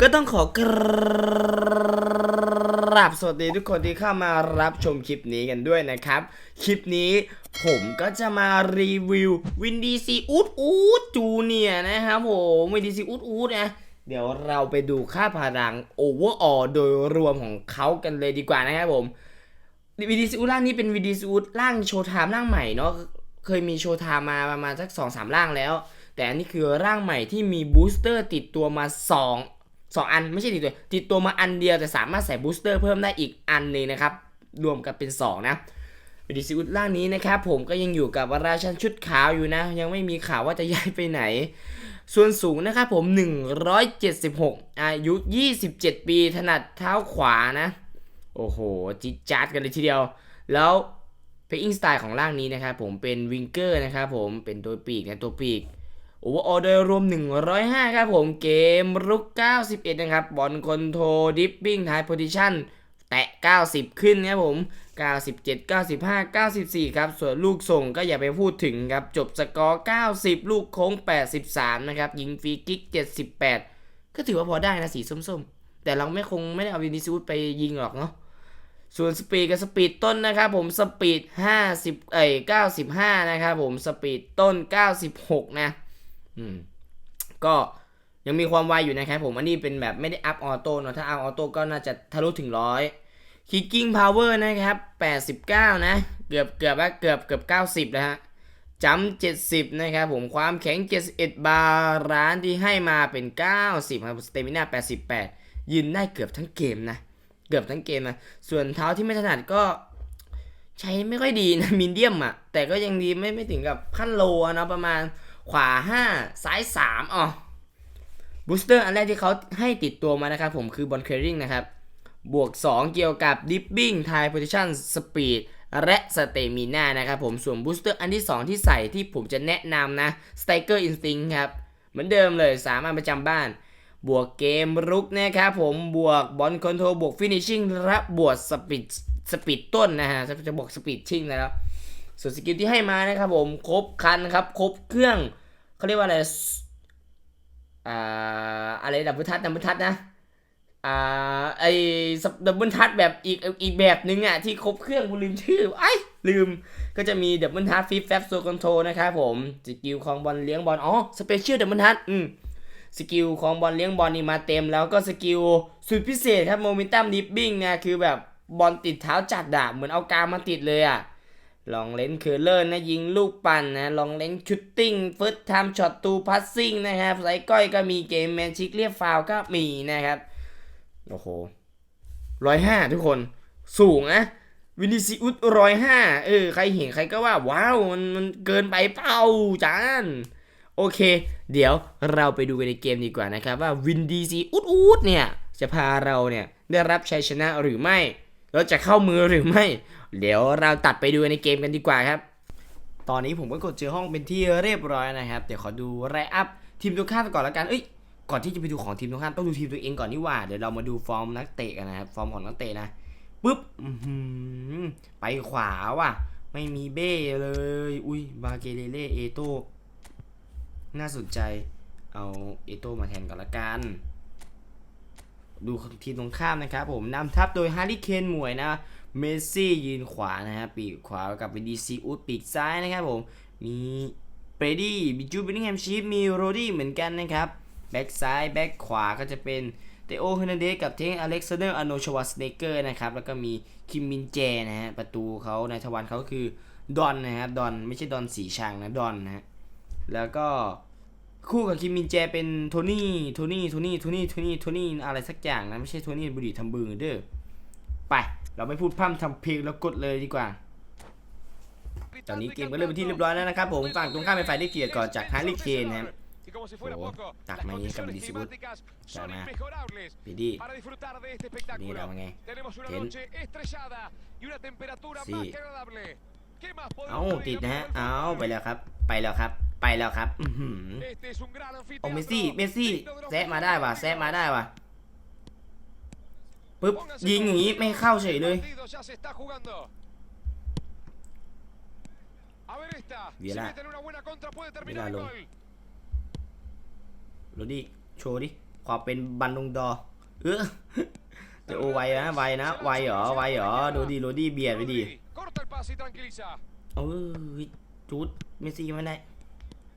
ก็ต้องขอกราบสวัสดีทุกคนที่เข้ามารับชมคลิปนี้กันด้วยนะครับ คลิปนี้ผมก็จะมารีวิววินดีซีอูดอูดจูเนียนะครับผมวินดีซีอูดอูดนะเดี๋ยวเราไปดูค่าพลังโอเวอร์ออโดยรวมของเขากันเลยดีกว่านะครับผมวีดีซีอูร่างนี้เป็นวีดีซีอูร่างโชว์ไทม์ร่างใหม่เนาะเคยมีโชว์ไทม์มาประมาณสักสองสามร่างแล้ว แต่อันนี้คือร่างใหม่ที่มีบูสเตอร์ติดตัวมา 2 2อันไม่ใช่ติดตัวติดตัวมาอันเดียวแต่สามารถใส่บูสเตอร์เพิ่มได้อีกอันหนึงนะครับ รวมกันเป็น 2 นะวีดีซีอูร่างนี้นะครับผมก็ยังอยู่กับวราชันชุดขาวอยู่นะ ยังไม่มีข่าวว่าจะย้ายไปไหน ส่วนสูงนะครับผม 176 อายุ 27 ปีถนัดเท้าขวานะ โอ้โห จิจัดกันเลยทีเดียว แล้วเพล i ิ g สไตล์ของร่างนี้นะครับผมเป็นวิงเกอร์นะครับผมเป็นตัวปีกนะตัวปีก โอเวอร์ออโดยรวม 105 ครับผมเกมรุก 91 นะครับ บอลคอนโทรดิปปิ้งไทโพซิชันแตะ 90 ขึ้นครับผม 97 95 94 ครับ ส่วนลูกส่งก็อย่าไปพูดถึงครับ จบสกอร์ 90 ลูกโค้ง 83 นะครับ ยิงฟรีกิก 78 ก็ถือว่าพอได้นะสีส้มๆ แต่เราไม่คงไม่ได้เอาวินิซูดไปยิงหรอกเนาะส่วนสปีดกับสปีดต้นนะครับผมสปีด50เอ้ย95 นะครับผมสปีดต้น 96 นะ อืม ก็ยังมีความไวอยู่นะครับผม อันนี้เป็นแบบไม่ได้อัพออโต้เนอะถ้าอัพออโต้ก็น่าจะทะลุถึงร้อยคิกกิ้งพาวเวอร์นะครับ 89 นะ เกือบเกือบว่าเกือบเกือบ 90 แล้วฮะจัม70 นะครับผมความแข็ง 71 บาร์ร้านที่ให้มาเป็น 90 ครับสเตมิน่า88 ยืนได้เกือบทั้งเกมนะ เกือบทั้งเกมนะ ส่วนเท้าที่ไม่ถนัดก็ใช้ไม่ค่อยดีนะมินเดียมอะแต่ก็ยังดีไม่ไม่ถึงกับขั้นโลนะประมาณ ขวา 5 ซ้าย 3อ๋อบูสเตอร์อันแรกที่เขาให้ติดตัวมานะครับผมคือบอลเคอร์ริงนะครับ บวก 2 เกี่ยวกับดิปปิ้งไทโพซิชันสปีดและสเตมิน่านะครับผมส่วนบูสเตอร์อันที่ 2 ที่ใส่ที่ผมจะแนะนำนะสไตเกอร์อินสติ้งครับ เหมือนเดิมเลยสามารถประจำบ้าน บวกเกมรุกนะครับผมบวกบอลคอนโทรลบวกฟินิชชิ่งและบวกสปีดสปีดต้นนะฮะจะบวกสปีดชิ่งแล้วส่วนสกิลที่ให้มานะครับผมครบคันครับ ครบเครื่อง เขาเรียกว่าอะไรอ่าอะไรดับเบิลทัชดับเบิลทัชนะอ่าไอดับเบิลทัชแบบอีกอีกแบบนึงอะที่ครบเครื่องกูลืมชื่อไอ้ลืมก็จะมีดับเบิลทัชฟิฟแฟบโซคอนโทรนะครับผมสกิลของบอลเลี้ยงบอลอ๋อสเปเชียลดับเบิลทัชอืมสกิลของบอลเลี้ยงบอลนี่มาเต็มแล้วก็สกิลสุดพิเศษครับโมเมนตัมดิปปิ้งนะคือแบบบอลติดเท้าจัดดาบเหมือนเอากามาติดเลยอะ ลองเล่นเคอร์เลอร์นะยิงลูกปั่นนะลองเล่นชุตติ้งเฟิร์สไทม์ช็อตตูพัสซิ่งนะครับไซก้อยก็มีเกมแมนชิกเรียบฟาวก็มีนะครับโอ้โหร้อยห้าทุกคนสูงนะวินิซิอุสร้อยห้าเออใครเห็นใครก็ว่าว้าวมันมันเกินไปเปล่าจานโอเค เดี๋ยวเราไปดูกันในเกมดีกว่านะครับว่าวินดีซีอุดอุดเนี่ยจะพาเราเนี่ยได้รับชัยชนะหรือไม่ เราจะเข้ามือหรือไม่ เดี๋ยวเราตัดไปดูในเกมกันดีกว่าครับ ตอนนี้ผมก็กดเจอห้องเป็นที่เรียบร้อยนะครับ เดี๋ยวขอดูไรอัพทีมตรงข้ามก่อนละกัน เอ้ย ก่อนที่จะไปดูของทีมตรงข้ามต้องดูทีมตัวเองก่อนนี่หว่า เดี๋ยวเรามาดูฟอร์มนักเตะกันนะครับ ฟอร์มของนักเตะนะปุ๊บอื้อหือไปขวาว่ะ ไม่มีเบ้เลย อุ้ย บาเกเลเล่เอโต น่าสนใจ เอาเอโตมาแทนก่อนละกัน ดูทีมตรงข้ามนะครับผมนำทัพโดยฮาร์รี่เคนหมวยนะเมสซี่ยืนขวานะฮะปีกขวากับวินดีซีอุดปีกซ้ายนะครับผมมีเบรดี้มีจูบนนิงแฮมชีฟมีโรดี้เหมือนกันนะครับแบ็กซ้ายแบ็กขวาก็จะเป็นเตโอเฮนเดสกับเทงอเล็กซานเดอร์อโนชวัสเนเกอร์นะครับแล้วก็มีคิมมินเจนะฮะประตูเขาในทวันเขาคือดอนนะครับดอนไม่ใช่ดอนสีชางนะดอนนะฮะแล้วก็ คู่กับคิมินแจเป็นโทนี่ โทนี่ โทนี่ โทนี่ โทนี่ โทนี่อะไรสักอย่างนะไม่ใช่โทนี่บุรีทำบึงเด้อ ไป เราไม่พูดพร่ำทำเพลงแล้วกดเลยดีกว่า ตอนนี้เกมก็เริ่มเป็นที่เรียบร้อยแล้วนะครับผม ฝั่งตรงข้ามเป็นฝ่ายได้เกียรติก่อนจากฮาร์ลีเคนนะครับโอ้ตักมาเยองกับดิซิบุตตักมาปีดีนี่เราไงเห็นสี่เอาติดนะฮะ เอาไปแล้วครับ ไปแล้วครับ ไปแล้วครับอือหือ Este es un gran โอ้ anfiteatro. เมสซี่ เมสซี่ digno de los แซะมาได้ว่ะ mejores แซะมาได้ partidos. ว่ะปึ๊บ Pónganse ยิงอย่างนี้ cómodos. ไม่เข้าเฉยเลย El partido ya se está jugando. A ver esta. Si Viera. meten una buena contra puede terminar Viera el lo- gol. โรดี้โชว์ดิความเป็นบันดงดอร์เออแต่โอไวนะไวนะไวเหรอไวเหรอดูดีโรดี้เบียดไปดิ Rodri, Corta el pase y tranquiliza. เออจูดเมสซี่ไม่ได้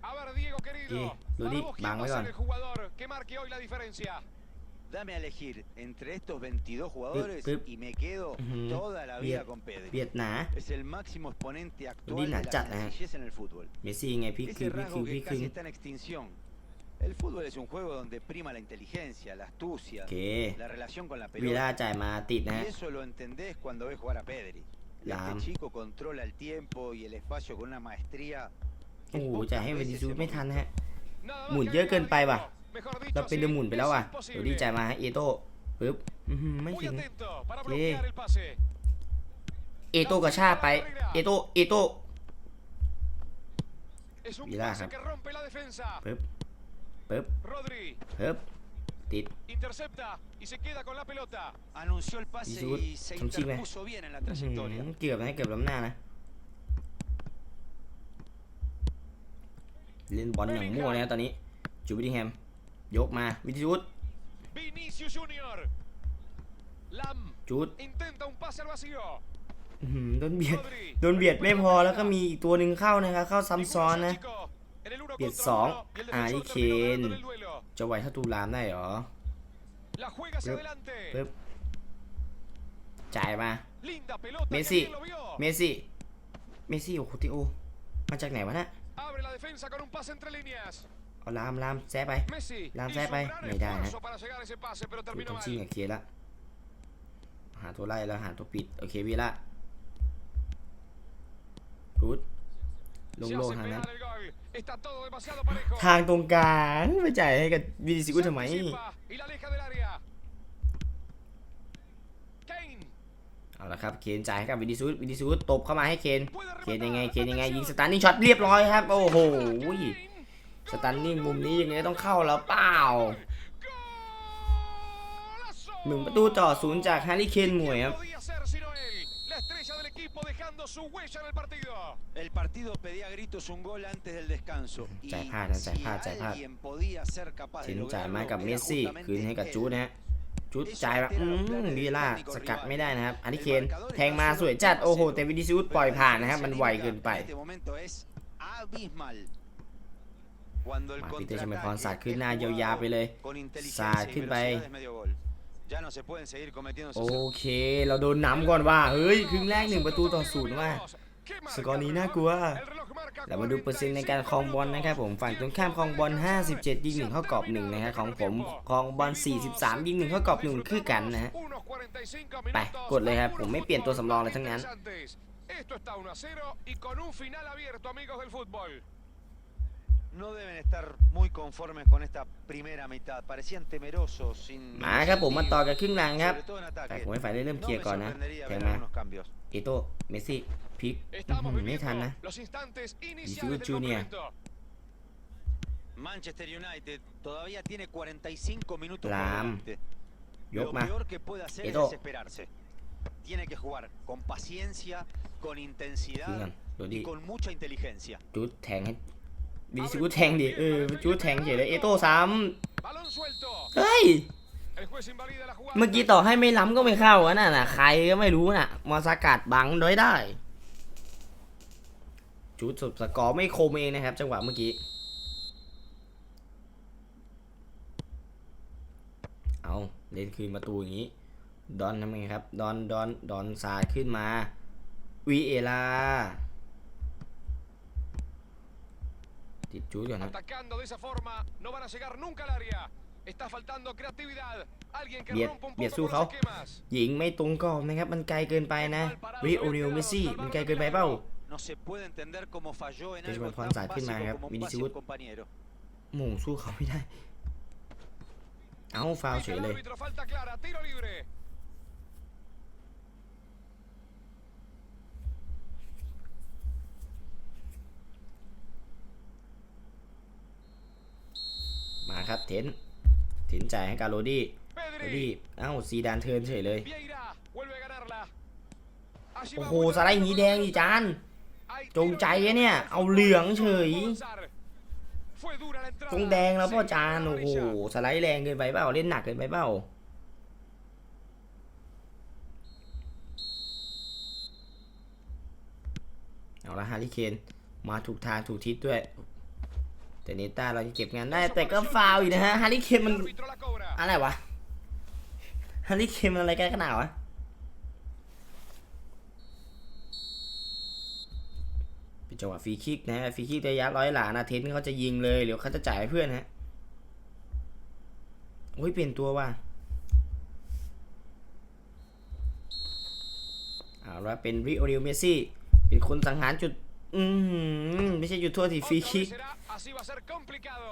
A ver, Diego querido. Sí, Para Rodri, vos, ¿quién van, va a van. ser el jugador que marque hoy la diferencia? Dame a elegir entre estos 22 jugadores pip. y me quedo Ujú. toda la Bien. vida con Pedri. เบียดหนา Es el máximo exponente Rodri actual de la Nachat, eh. sencillez en el fútbol. เมสซี่ไงพลิกคื Ese นพลิกคื rasgo นพลิ que กคืน casi está en extinción. El fútbol es un juego donde prima la inteligencia, la astucia, โอเค la relación con la วีล่า pelota. จ่ายมาติดนะ Y ฮะ eso lo entendés cuando ves jugar a Pedri. La- Este chico controla el tiempo y el espacio con una maestría. โอ้ que โห pocas จ่ายให้เว veces นิซู hemos ไม่ทัน visto. นะฮะ Nada más หมุน que เยอะเกินไป agregar, ว่ะ Diego. Mejor เรา dicho, เป็น sí, เดอะหมุนไปแล้วว่ะ es โรดี้ imposible. จ่ายมาให้เอโต้ปึ๊บอื้อหือไม่ Muy ถึง atento para Sí. bloquear el pase. เอโต้กระชากไป เอโต้ เอโต้ Es un Mirá, pase ja. que rompe la defensa. ปึ๊บปึ๊บ Rodri ปึ๊บติด intercepta y se queda con la pelota. Anunció el pase Jesús, y se son chicas. interpuso bien en la อื้อหื trayectoria. อเกือบนะเกือบล้ำหน้านะ เล่นบอลอย่างมั่วนะตอนนี้ จูบิดิงแฮม ยกมาวิทิวุฒ Vinicius Junior. Lam จูด intenta un pase al vacío. อื้อหือโดนเบียด Rodri. โดนเบียดไม่พอแล้วก็มีอีกตัวหนึ่งเข้านะครับ เข้าซ้ำซ้อนนะ Chico, en el uno Bien, contra Son. uno, y el Ahí defensor terminó quien- ganando el duelo. จะไหวเท่าตูรามได้เหรอ La juega hacia Pep, adelante. ปึ๊บจ่ายมา Linda pelota. Messi. que bien lo vio. เมสซี่ เมสซี่ โอ้โหติโอ มาจากไหนวะน่ะ Abre la defensa con un pase entre líneas. เอาลามลามแซะไป Messi Lan hizo sai un pai. gran Mày đài nè. esfuerzo para llegar a ese pase, pero ดู terminó ต้อง mal. ชิงกับเคละ หาตัวไล่แล้วหาตัวปิด โอเควีละกูด Se โล่ง hace ๆทางนั้น pegar el gol. Está todo demasiado parejo. ทางตรงกลางไปจ่ายให้กับวินิซิอุสทำไม Se anticipa y la aleja del área. เอาละครับเคนจ่ายให้กับวินิซิอุสวินิซิอุสตบเข้ามาให้เคน puede เคน rematar. ยังไงเคนยังไงยิง Atención. สตันนิ่งช็อตเรียบร้อยครับโอ้โห Kane. สตันนิ่งมุมนี้ยังไงต้องเข้าแล้วเปล่า Golazo. หนึ่งประตูต่อศูนย์จากฮาริเคนหมวยครับ Podía ser sino él. La estrella del equipo dejando su huella en el partido. El partido pedía a gritos un gol antes del descanso. Y Chạy pha, chạy si pha, chạy pha. alguien podía ser capaz สิ de นจ่ายมา lograrlo, กับเม era สซี่ justamente คืนให้กับ él. จูดนะฮะ จูดจ่ายแบบอืมวีล่าสกัดไม่ได้นะครับอาริเคนแทงมาสวยจัดโอ้โหแต่วินิซิอุส Pero ปล่อย la ผ่านนะครับมัน diferencia ไว anímica เกินไป En este momento es abismal. Cuando el มาปีเตอร์ชมพร contraataque สาดขึ้น es หน้ายาวๆไปเลย jugado con inteligencia สาด y ขึ้นไป velocidad es medio gol. Ya no se pueden seguir cometiendo โอ esos เค เราโดนน้ำก่อนว่า เฮ้ย ครึ่งแรกหนึ่งประตูต่อศูนย์ว่า สกอร์นี้น่ากลัว เรามาดูเปอร์เซ็นต์ในการครองบอลนะครับผมฝั่งตรงข้ามครองบอล 57 ยิงหนึ่งเข้ากรอบหนึ่งนะครับของผมครองบอล 43 ยิงหนึ่งเข้ากรอบหนึ่งคือกันนะฮะไปกดเลยครับผมไม่เปลี่ยนตัวสำรองเลยทั้งนั้น Esto está 1 a 0 y con un final abierto, amigos del fútbol. No deben estar muy conformes con esta primera mitad. Parecían temerosos, sin. มาครับผมมาต่อกับครึ่งหลังครับ sobre todo en แต่ ataque. ผมให้ฝ่ายได้เริ่ม No เคลีย me ร์ก่อนนะ sorprendería แท ver งมา algunos cambios. เอโตเมสซี่ พลิก Estamos ไม่ viviendo ทันนะ los instantes Vinicius iniciales del Junior. momento. Manchester United todavía tiene 45 minutos por Lam. delante. ยก Lo มา peor que puede hacer Eto. es desesperarse. Tiene que jugar con paciencia, con คืน intensidad กันดูดิ y con mucha inteligencia. จูดแทงให้วินิซิอุสแทงดิเออจูดแทงเฉยเลยเอโต้ซ้ Balón suelto. ำเฮ้ย El juez invalida la jugada. เมื่อกี้ต่อให้ไม่ล้ำก็ไม่เข้าอะน่ะนะใครก็ไม่รู้น่ะมาสกัดบังโดยได้ จูดสุดสกอร์ไม่คมเองนะครับ จังหวะเมื่อกี้ เอาเล่นคืนประตูอย่างนี้ ดอนทำไงครับ ดอนดอนดอนสาดขึ้นมาวีเอลาติดจูดก่อนนะ Atacando de esa forma, no van a llegar nunca al área. Está faltando creatividad. Alguien que Bien, rompa un bien, poco su con los Jau. esquemas. หญิงไม่ตรงกรอบนะครับ มันไกลเกินไปนะวิโอริโอเมสซี่ มันไกลเกินไปเปล่า No se puede entender cómo falló en Entonces, algo me tan Juan Sá, ขึ้นมา básico ครับ como วิ un นิ pase ซิ a อุ un ส compañero. หม่งสู้เขาไม่ได้ เอาฟาวล์เฉ Pica ย el เลย árbitro, falta clara, tiro libre. มาครับเทนเทนจ่ายให้กับโรดี้โร Pedri. ดี้เอ้าซีดานเทิร์นเฉยเลย Vieira vuelve a ganarla. Allí โอ้ va โห Willian สไลด์อย่างนี้แดงดิจาน Hay จงใจอะเนี่ย เอาเหลืองเฉย Avanzar. Fue dura la entrada. ตรงแดงแล้วพ่อจานโอ้โหสไลด์แรงเกินไปเปล่าเล่นหนักเกินไปเปล่าเอาละฮาริเคนมาถูกทางถูกทิศด้วยแต่เนต้าเราจะเก็บงานได้แต่ก็ฟาวอีกนะฮะฮาริเคนมันอะไรวะฮาริเคนมันอะไรกันขนาดวะ เป็น จังหวะฟรีคิกนะฮะฟรีคิกระยะร้อยหลานะเทนเขาจะยิงเลยหรือเขาจะจ่ายให้เพื่อนฮะโอ้ยเปลี่ยนตัวว่ะเอาละเป็นริโอเดลเมสซี่เป็นคนสังหารจุด อืมไม่ใช่จุดโทษที่ฟรี Otra คิก vez será, así va a ser complicado.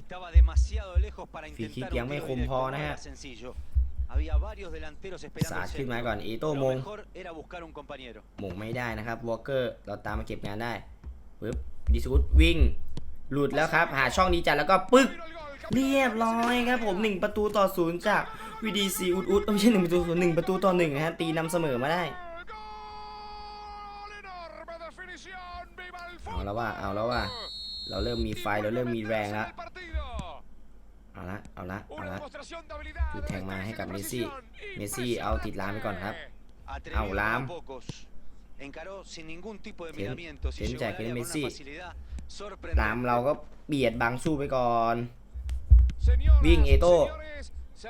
Estaba demasiado lejos para Free intentar kick ยัง un ไม่ tiro คม directo, พอ no นะฮะ era sencillo. Había varios delanteros esperando สาด el ขึ้นมา centro. ก่อนเอโต้ Lo มง mejor era buscar un compañero. หม่งไม่ได้นะครับวอลเกอร์เราตามมาเก็บงานได้ปึ๊บดิสูดวิ่ง หลุดแล้วครับ หาช่องดีจัดแล้วก็ปึ๊ก Vino el gol, เรียบร้อยครับผม 1 ประตูต่อศูนย์จากวีดีซีอุดอุดเอ้ยไม่ใช่หนึ่งประตูต่อหนึ่งประตูต่อหนึ่งนะฮะตีนำเสมอมาได้ Gol enorme definición. Viva el เอาแล้วว่าเอาแล้วว่า เราเริ่มมีไฟ เราเริ่มมีแรงแล้ว el partido. เอาละ เอาละ เอา Una ละ demostración de habilidad. คือ de แทงมาให้กับ destreza เม y สซี่ precisión. เมสซี่เอาติดล้านไปก่อนครับ Atrevido Au, Lam. como pocos. Encaró sin ningún tipo de Ten- miramientos y ten llegó ya al que área con Messi. una facilidad ตาม sorprendente. เราก็เบียดบังสู้ไปก่อน Señoras, Vin, Eto. señores,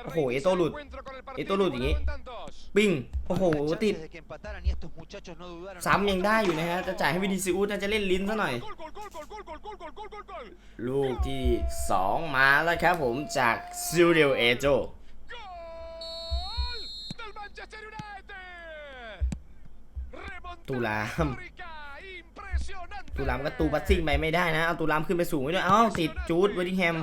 โอ้โหเอโตหลุดเอโตหลุดอย่างนี้ปิงโอ้โหติดซ้ำยังได้อยู่นะฮะจะจ่ายให้วิดิซิอูดน่าจะเล่นลิ้นซะหน่อย ลูกที่ 2 มาแล้วครับผมจากซิลเดียเอโตตูลามตูลามก็ตูปัสซิ่งไปไม่ได้นะเอาตูลามขึ้นไปสูงไว้ด้วยอ้าวติดจูดเวอร์ดิงแฮม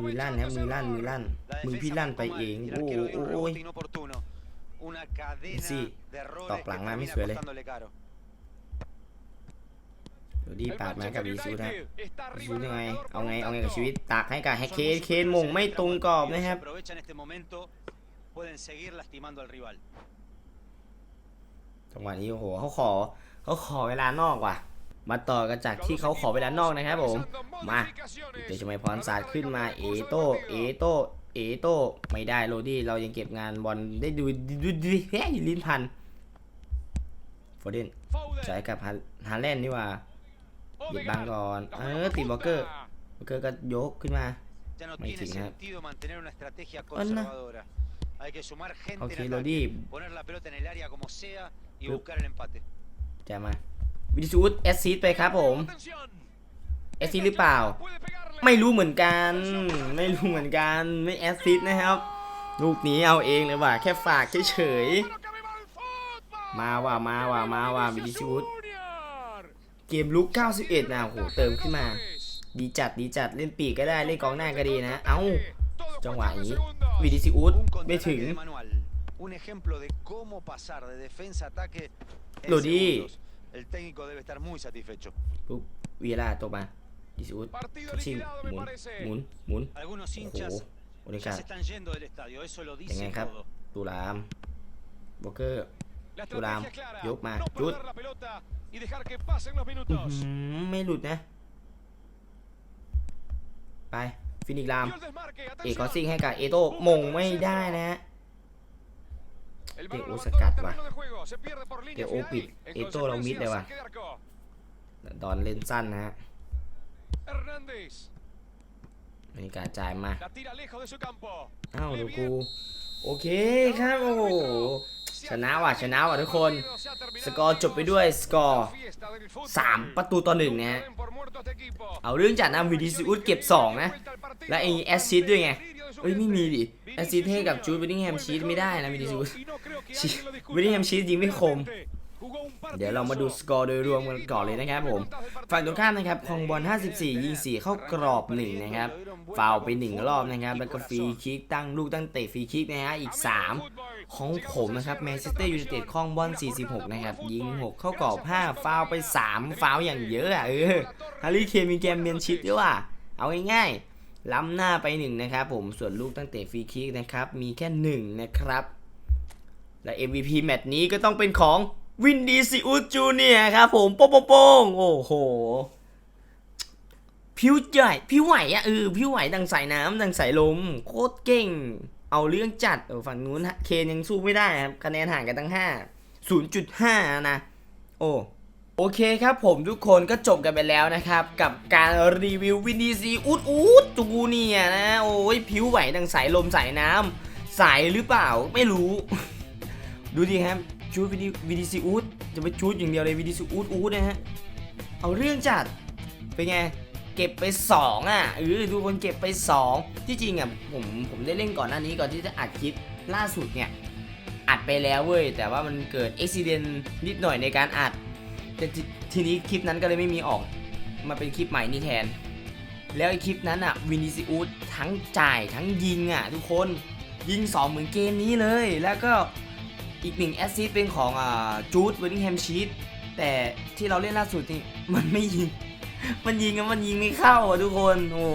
มือลั่นนะมือลั่นมือลั่น La มือ defensa พี่ลั่น marcó ไป mal เอง y el โอ้ arquero dio un โอ้ย rebote inoportuno. Una cadena Messi, de errores toc que lang ma, termina Messi, เลย costándole caro. เดี๋ยวดี El ปาดมากับ Manchester วีซูนะ United está วี arriba ซู del ยังไง marcador เอา por ไง un เอาไงกับ tanto. ชีวิตตักให้กับแฮ Son เคน muy เคนมง superiores ไม่ en el ตรง tramo กรอบ defensivo y นะครับ Si aprovechan este momento, pueden seguir lastimando al rival. จังหวะนี้โอ้โหเขาขอเขาขอเวลานอกว่ะ มาต่อกันจากที่เขาขอเวลานอกนะครับผม มาเดี๋ยวจะไม่พรศาสตร์ขึ้นมาเอโตเอโตเอโตไม่ได้โรดี้เรายังเก็บงานบอลได้ดูดูดูแย่ยลิ้นพันโฟเดนจ่ายกับฮาร์แลนด์นี่ว่าหยุดบางก่อนเออตีบล็อกเกอร์บล็อกเกอร์ก็ยกขึ้นมาไม่ถึงครับอันนะโอเคโรดี้จะมา วิดิซูดแอสซิสไปครับผม Atención. แอสซิสหรือเปล่า Puede pegarle. ไม่รู้เหมือนกัน ไม่รู้เหมือนกันไม่แอสซิสนะครับ ลูกนี้เอาเองเลยว่ะแค่ฝากเฉย Pero que viva el fútbol. ๆมาว่ะมาว่ะมาว่ะวิดิซูด Junior. เกมลุก 91 นะโหเติมขึ้นมา ดีจัดดีจัดเล่นปีกก็ได้เล่นกองหน้าก็ดีนะ เอ้าจังหวะนี้วิดิซิอุด Un ไม่ถึง contraataque de manual. Un ejemplo de cómo pasar de defensa a ataque en Lo di. segundos. El técnico debe estar muy satisfecho. ปุ๊บวีล่าตกมาดิซิอุด Partido ชิง liquidado ห me มุน parece. หมุนหมุน Algunos โอ้โห hinchas โอเด ya กา se están yendo del estadio, eso lo ยังไง dice ครับ todo. ตุลามโบเกอร์ La Turam, estrategia es clara. Yuk ma, No Yut. perder la pelota y dejar que pasen los อื้อ minutos. หือไม่หลุดนะ ไป ฟินิกลาม Y el desmarque, เอกอ atención. ซิงให้กับเอโต้มงไม่ได้นะฮะ เตะโอสกัดว่ะเตะโอปิดเอโต้เรามิดเลยว่ะดอนเล่นสั้นนะฮะมีการจ่ายมา เอ้าดูกู โอเคครับ โอ้โห ชนะว่ะชนะว่ะทุกคน สกอร์จบไปด้วยสกอร์ 3 ประตูต่อหนึ่งนะฮะเอาเรื่องจากนำวีดีซีอุดเก็บ 2 นะ และไอ้แอสซิสต์ด้วยไงเอ้ยไม่มีดิแอสซิสต์ให้กับจูดวินนิงแฮมชีสไม่ได้นะวีดีซีอุดวินนิงแฮมชีสยิงไม่คมเดี๋ยวเรามาดูสกอร์โดยรวมกันก่อนเลยนะครับผม ฝั่งตรงข้ามนะครับคองบอล 54 ยิง 4 เข้ากรอบ 1 นะครับ ฟาวล์ไป1รอบนะครับ แล้วก็ฟรีคิกตั้งลูกตั้งเตะฟรีคิกนะฮะ อีก 3 ของผมนะครับแมนเชสเตอร์ยูไนเต็ดคองบอล46 นะครับ ยิง 6 เข้ากรอบ 5 ฟาวไป 3 ฟาวอย่างเยอะอะเออฮาริเคมีแกมเมียนชิดด้วยว่ะ เอาง่ายๆ ล้ำหน้าไป1นะครับผม ส่วนลูกตั้งเตะฟรีคิกนะครับ มีแค่ 1 นะครับ และ MVP แมตช์นี้ก็ต้องเป็นของวินดีซิอุสจูเนียครับผมโป้งโป้งโอ้โห ผิวใหญ่ผิวไหวอะเออผิวไหวดังสายน้ำดังสายลม โคตรเก่ง เอาเรื่องจัดเออฝั่งนู้นเคนยังสู้ไม่ได้ครับคะแนนห่างกันตั้งห้าศูนย์จุดห้านะ โอ้โอเคครับผมทุกคนก็จบกันไปแล้วนะครับ กับการรีวิววินดีซีอูดอูดจูเนียนะโอ้ยผิวไหวดังสายลมสายน้ำสายหรือเปล่าไม่รู้ ดูดิครับชูดวินดีซีอูดจะไปชูดอย่างเดียวเลยวินดีซีอูดอูดนะฮะเอาเรื่องจัดเป็นไง เก็บไป 2 อะเออทุกคนเก็บไป 2 ที่จริงอะผมผมได้เล่นก่อนหน้านี้ก่อนที่จะอัดคลิปล่าสุดเนี่ย อัดไปแล้วเว้ย แต่ว่ามันเกิดอุบิเหตุนิดหน่อยในการอัดแต่ทีนี้คลิปนั้นก็เลยไม่มีออก มาเป็นคลิปใหม่นี่แทน แล้วไอคลิปนั้นอะวินิซิอุสทั้งจ่ายทั้งยิงอะทุกคนยิง 2 เหมือนเกมนี้เลย แล้วก็อีกหนึ่งแอสซิสเป็นของอ่าจูดเวนิงแฮมชีตแต่ที่เราเล่นล่าสุดนี่มันไม่ยิง มันยิงมันยิงไม่เข้าอะทุกคนโอ้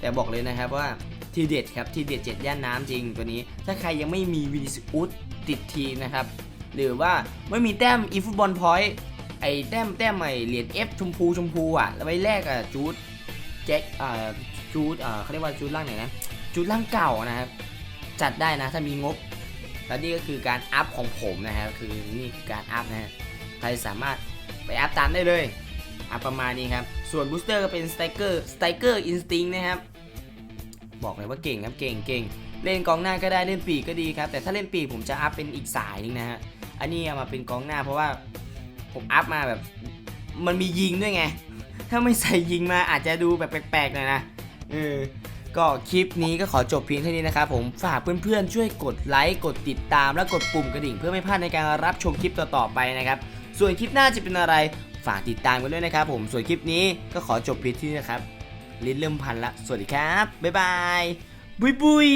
แต่บอกเลยนะครับว่าทีเด็ดครับทีเด็ดเจ็ดย่านน้ำจริงตัวนี้ ถ้าใครยังไม่มีวินิซิอุสติดทีนะครับ หรือว่าไม่มีแต้มอีฟุตบอลพอยต์ไอแต้มแต้มไอเหรียญ F ชมพูชมพูอะแล้วไปแลกอะจูดแจ็คอ่าจูดอ่าเขาเรียกว่าจูดล่างไหนนะจูดล่างเก่านะครับ จัดได้นะถ้ามีงบ แล้วนี่ก็คือการอัพของผมนะครับคือนี่คือการอัพนะฮะใครสามารถไปอัพตามได้เลย อัพประมาณนี้ครับ ส่วนบูสเตอร์ก็เป็นสไตเกอร์สไตเกอร์อินสติ้งนะครับ บอกเลยว่าเก่งครับเก่งเก่งเล่นกองหน้าก็ได้เล่นปีกก็ดีครับ แต่ถ้าเล่นปีกผมจะอัพเป็นอีกสายหนึงนะฮะอันนี้เอามาเป็นกองหน้าเพราะว่าผมอัพมาแบบมันมียิงด้วยไง ถ้าไม่ใส่ยิงมาอาจจะดูแบบแปลกๆหน่อยนะเออก็คลิปนี้ก็ขอจบเพียงเท่านี้นะครับผมฝากเพื่อนๆช่วยกดไลค์กดติดตามและกดปุ่มกระดิ่ง เพื่อไม่พลาดในการรับชมคลิปต่อๆไปนะครับ ส่วนคลิปหน้าจะเป็นอะไร ฝากติดตามกันด้วยนะครับผมส่วนคลิปนี้ก็ขอจบเพียงที่นี่นะครับ ลิ้นเริ่มพันละสวัสดีครับ บ๊ายบาย บุยบุย